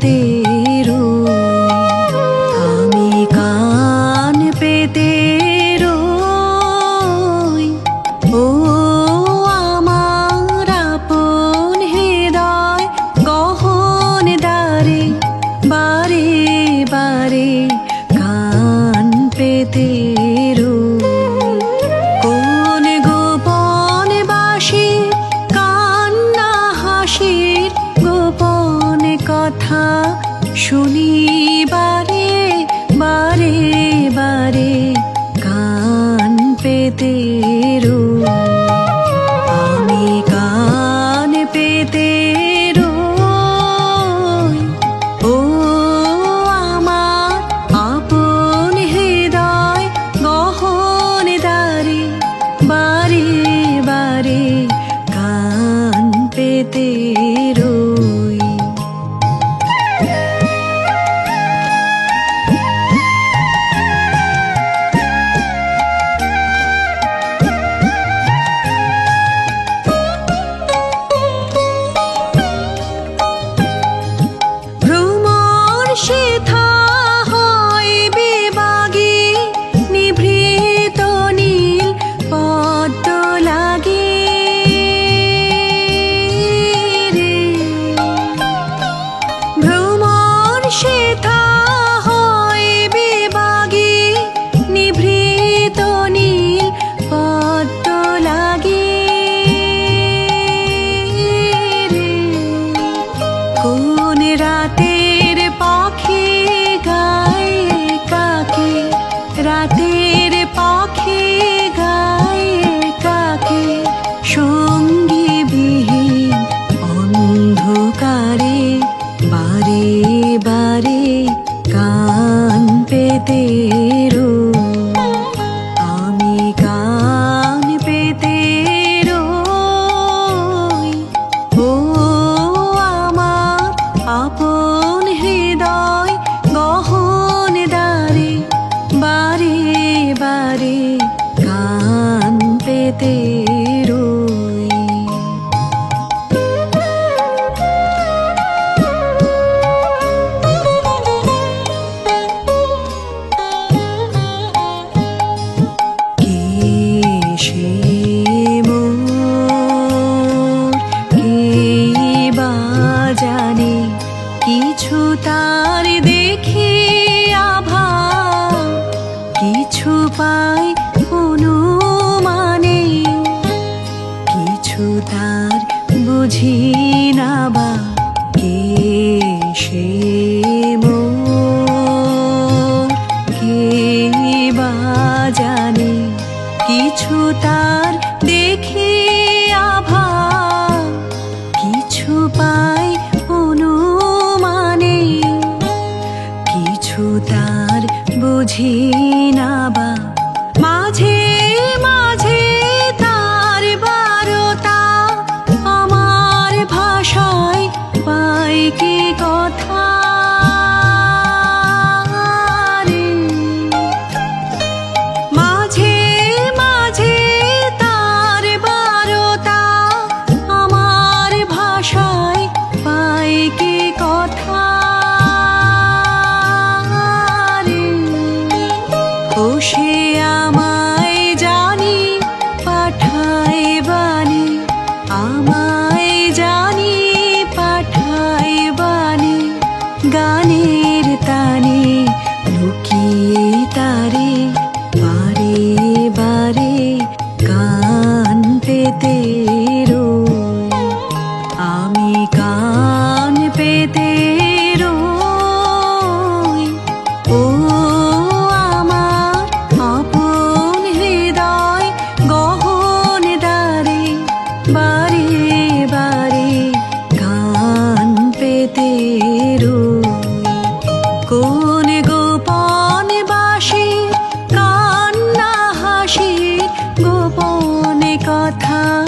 তেরো আমি কান পেতে রই ও আমার হৃদয় গহন দারে বারে বারে কান পেতে শুনি বারে বারে বারে গান পেতে আমি কান পেতে ও আমার আপন হৃদয়, গহন দারে বারে বারে পেতে she কিছু তার দেখি আভা কিছু পাই অনুমানে কিছু তার বুঝি না বা মাঝে মা সে আমায় জানি, পাঠায় বানে আমায় জানি, পাঠায় বানে গানের তানে লুকিয়ে তারে, বারে বারে গান পেতে। তেরো। কোন গোপন বাসে কান্না হাসি গোপনে কথা